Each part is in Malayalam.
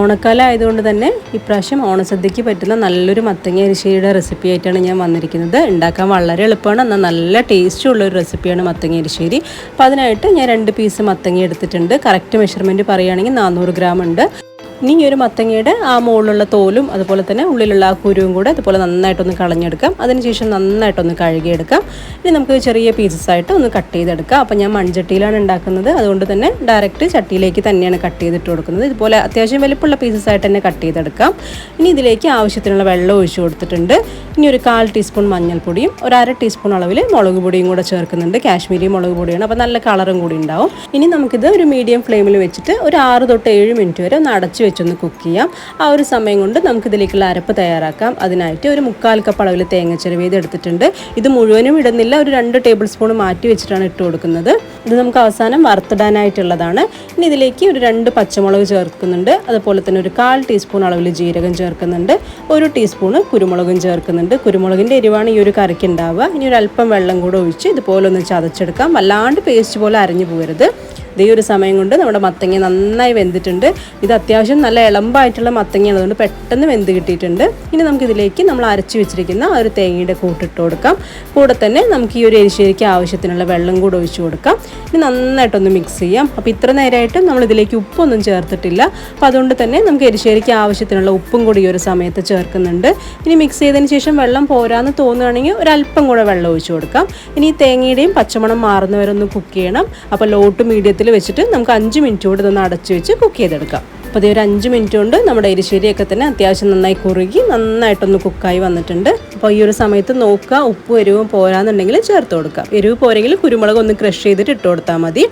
ഓണക്കാലം ആയതുകൊണ്ട് തന്നെ ഇപ്രാവശ്യം ഓണസദ്യക്ക് പറ്റുന്ന നല്ലൊരു മത്തങ്ങ അരിശിയുടെ റെസിപ്പി ആയിട്ടാണ് ഞാൻ വന്നിരിക്കുന്നത്. ഉണ്ടാക്കാൻ വളരെ എളുപ്പമാണ്. എന്നാൽ നല്ല ടേസ്റ്റ് ഉള്ള ഒരു റെസിപ്പിയാണ് മത്തങ്ങ അരിശ്ശേരി അപ്പോൾ അതിനായിട്ട് ഞാൻ രണ്ട് പീസ് മത്തങ്ങ എടുത്തിട്ടുണ്ട്. കറക്റ്റ് മെഷർമെന്റ് പറയുകയാണെങ്കിൽ നാനൂറ് ഗ്രാം ഉണ്ട്. ഇനി ഈ ഒരു മത്തങ്ങയുടെ ആ മുകളിലുള്ള തോലും അതുപോലെ തന്നെ ഉള്ളിലുള്ള ആ കുരുവും കൂടെ അതുപോലെ നന്നായിട്ടൊന്ന് കളഞ്ഞെടുക്കാം. അതിനുശേഷം നന്നായിട്ടൊന്ന് കഴുകിയെടുക്കാം. ഇനി നമുക്ക് ചെറിയ പീസസ് ആയിട്ട് ഒന്ന് കട്ട് ചെയ്തെടുക്കാം. അപ്പോൾ ഞാൻ മൺചട്ടിയിലാണ് ഉണ്ടാക്കുന്നത്. അതുകൊണ്ട് തന്നെ ഡയറക്റ്റ് ചട്ടിയിലേക്ക് തന്നെയാണ് കട്ട് ചെയ്തിട്ട് കൊടുക്കുന്നത്. ഇതുപോലെ അത്യാവശ്യം വലിപ്പമുള്ള പീസസ് ആയിട്ട് തന്നെ കട്ട് ചെയ്തെടുക്കാം. ഇനി ഇതിലേക്ക് ആവശ്യത്തിനുള്ള വെള്ളം ഒഴിച്ചു കൊടുത്തിട്ടുണ്ട്. ഇനി ഒരു കാൽ ടീസ്പൂൺ മഞ്ഞൾപ്പൊടിയും ഒരു അര ടീസ്പൂൺ അളവിൽ മുളക് പൊടിയും കൂടെ ചേർക്കുന്നുണ്ട്. കാശ്മീരി മുളക് പൊടിയാണ്. അപ്പോൾ നല്ല കളറും കൂടി ഉണ്ടാവും. ഇനി നമുക്കിത് ഒരു മീഡിയം ഫ്ലെയിമിൽ വെച്ചിട്ട് ഒരു ആറ് തൊട്ട് ഏഴ് മിനിറ്റ് വരെ ഒന്ന് അടച്ചു വെച്ചൊന്ന് കുക്ക് ചെയ്യാം. ആ ഒരു സമയം കൊണ്ട് നമുക്ക് ഇതിലേക്കുള്ള അരപ്പ് തയ്യാറാക്കാം. അതിനായിട്ട് ഒരു മുക്കാൽ കപ്പ് അളവിൽ തേങ്ങ ചെറുവേത് എടുത്തിട്ടുണ്ട്. ഇത് മുഴുവനും ഇടുന്നില്ല. ഒരു രണ്ട് ടേബിൾ സ്പൂൺ മാറ്റി വെച്ചിട്ടാണ് ഇട്ട് കൊടുക്കുന്നത്. ഇത് നമുക്ക് അവസാനം വറുത്തിടാനായിട്ടുള്ളതാണ്. ഇനി ഇതിലേക്ക് ഒരു രണ്ട് പച്ചമുളക് ചേർക്കുന്നുണ്ട്. അതുപോലെ തന്നെ ഒരു കാൽ ടീസ്പൂൺ അളവിൽ ജീരകം ചേർക്കുന്നുണ്ട്. ഒരു ടീസ്പൂണ് കുരുമുളകും ചേർക്കുന്നുണ്ട്. കുരുമുളകിന്റെ എരിവാണ് ഈ ഒരു കറിക്ക് ഉണ്ടാവുക. ഇനി ഒരു അല്പം വെള്ളം കൂടെ ഒഴിച്ച് ഇതുപോലെ ഒന്ന് ചതച്ചെടുക്കാം. വല്ലാണ്ട് പേസ്റ്റ് പോലെ അരഞ്ഞു പോകരുത്. ഇതേ ഒരു സമയം കൊണ്ട് നമ്മുടെ മത്തങ്ങ നന്നായി വെന്തിട്ടുണ്ട്. ഇത് അത്യാവശ്യം നല്ല ഇളമ്പായിട്ടുള്ള മത്തങ്ങയാണ്. അതുകൊണ്ട് പെട്ടെന്ന് വെന്ത് കിട്ടിയിട്ടുണ്ട്. ഇനി നമുക്കിതിലേക്ക് നമ്മൾ അരച്ച് വെച്ചിരിക്കുന്ന ഒരു തേങ്ങയുടെ കൂട്ടിട്ട് കൊടുക്കാം. കൂടെ തന്നെ നമുക്ക് ഈ ഒരു എരിശ്ശേരിക്ക് ആവശ്യത്തിനുള്ള വെള്ളം കൂടെ ഒഴിച്ചു കൊടുക്കാം. ഇനി നന്നായിട്ടൊന്ന് മിക്സ് ചെയ്യാം. അപ്പോൾ ഇത്ര നേരമായിട്ട് നമ്മൾ ഇതിലേക്ക് ഉപ്പൊന്നും ചേർത്തിട്ടില്ല. അപ്പോൾ അതുകൊണ്ട് തന്നെ നമുക്ക് എരിശ്ശേരിക്ക് ആവശ്യത്തിനുള്ള ഉപ്പും കൂടി ഈ ഒരു സമയത്ത് ചേർക്കുന്നുണ്ട്. ഇനി മിക്സ് ചെയ്തതിന് ശേഷം വെള്ളം പോരാന്ന് തോന്നുകയാണെങ്കിൽ ഒരല്പം കൂടെ വെള്ളം ഒഴിച്ചു കൊടുക്കാം. ഇനി ഈ തേങ്ങയുടെയും പച്ചമണം മാറുന്നവരൊന്ന് കുക്ക് ചെയ്യണം. അപ്പോൾ ലോ ടു മീഡിയത്തിൽ വെച്ചിട്ട് നമുക്ക് അഞ്ച് മിനിറ്റ് കൂടി ഇതൊന്ന് അടച്ചു വെച്ച് കുക്ക് ചെയ്തെടുക്കാം. അപ്പോൾ ഇതേ ഒരു അഞ്ച് മിനിറ്റ് കൊണ്ട് നമ്മുടെ എരിശ്ശേരിയൊക്കെ തന്നെ അത്യാവശ്യം നന്നായി കുറുകി നന്നായിട്ടൊന്ന് കുക്കായി വന്നിട്ടുണ്ട്. അപ്പോൾ ഈ ഒരു സമയത്ത് നോക്കുക ഉപ്പും എരിവും പോരാന്നുണ്ടെങ്കിൽ ചേർത്ത് കൊടുക്കാം. എരിവ് പോരെങ്കിൽ കുരുമുളക് ഒന്ന് ക്രഷ് ചെയ്തിട്ട് ഇട്ട് കൊടുത്താൽ മതി.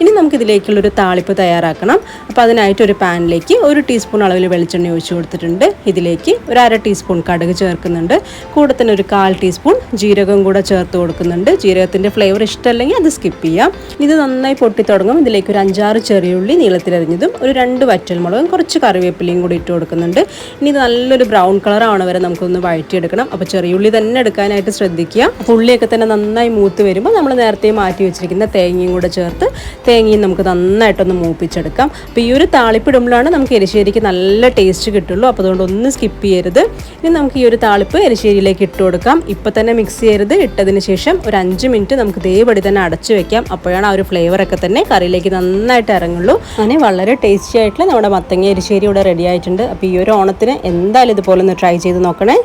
ഇനി നമുക്ക് ഇതിലേക്കുള്ളൊരു താളിപ്പ് തയ്യാറാക്കണം. അപ്പോൾ അതിനായിട്ട് ഒരു പാനിലേക്ക് ഒരു ടീസ്പൂൺ അളവിൽ വെളിച്ചെണ്ണ ഒഴിച്ചു കൊടുത്തിട്ടുണ്ട്. ഇതിലേക്ക് ഒരു അര ടീസ്പൂൺ കടുക് ചേർക്കുന്നുണ്ട്. കൂടെ തന്നെ ഒരു കാൽ ടീസ്പൂൺ ജീരകം കൂടെ ചേർത്ത് കൊടുക്കുന്നുണ്ട്. ജീരകത്തിന്റെ ഫ്ലേവർ ഇഷ്ടമല്ലെങ്കിൽ അത് സ്കിപ്പ് ചെയ്യാം. ഇത് നന്നായി പൊട്ടി തുടങ്ങും. ഇതിലേക്ക് ഒരു അഞ്ചാറ് ചെറിയുള്ളി നീളത്തിലരിഞ്ഞതും ഒരു രണ്ട് വറ്റൽമുളകും കുറച്ച് കറിവേപ്പിലയും കൂടി ഇട്ട് കൊടുക്കുന്നുണ്ട്. ഇനി ഇത് നല്ലൊരു ബ്രൗൺ കളർ ആവണ വരെ നമുക്കൊന്ന് വഴറ്റിയെടുക്കണം. അപ്പോൾ ചെറിയുള്ളി തന്നെ എടുക്കാനായിട്ട് ശ്രദ്ധിക്കുക. ഉള്ളിയൊക്കെ തന്നെ നന്നായി മൂത്ത് വരുമ്പോൾ നമ്മൾ നേരത്തെ മാറ്റി വെച്ചിരിക്കുന്ന തേങ്ങയും കൂടെ ചേർത്ത് തേങ്ങയും നമുക്ക് നന്നായിട്ടൊന്ന് മൂപ്പിച്ചെടുക്കാം. അപ്പോൾ ഈ ഒരു താളിപ്പിടുമ്പോഴാണ് നമുക്ക് എരിശ്ശേരിക്ക് നല്ല ടേസ്റ്റ് കിട്ടുള്ളൂ. അപ്പോൾ അതുകൊണ്ട് ഒന്ന് സ്കിപ്പ് ചെയ്യരുത്. ഇനി നമുക്ക് ഈ ഒരു താളിപ്പ് എരിശ്ശേരിയിലേക്ക് ഇട്ട് കൊടുക്കാം. ഇപ്പോൾ തന്നെ മിക്സ് ചെയ്യരുത്. ഇട്ടതിന് ശേഷം ഒരു അഞ്ച് മിനിറ്റ് നമുക്ക് ഇതേപടി തന്നെ അടച്ചു വെക്കാം. അപ്പോഴാണ് ആ ഒരു ഫ്ലേവറൊക്കെ തന്നെ കറിയിലേക്ക് നന്നായിട്ട് ഇറങ്ങുള്ളൂ. അങ്ങനെ വളരെ ടേസ്റ്റി ആയിട്ടുള്ള നമ്മുടെ മത്തങ്ങ എരിശ്ശേരി ഇവിടെ റെഡി ആയിട്ടുണ്ട്. അപ്പോൾ ഈ ഒരു ഓണത്തിന് എന്തായാലും ഇതുപോലെ ഒന്ന് ട്രൈ ചെയ്ത് നോക്കണേ.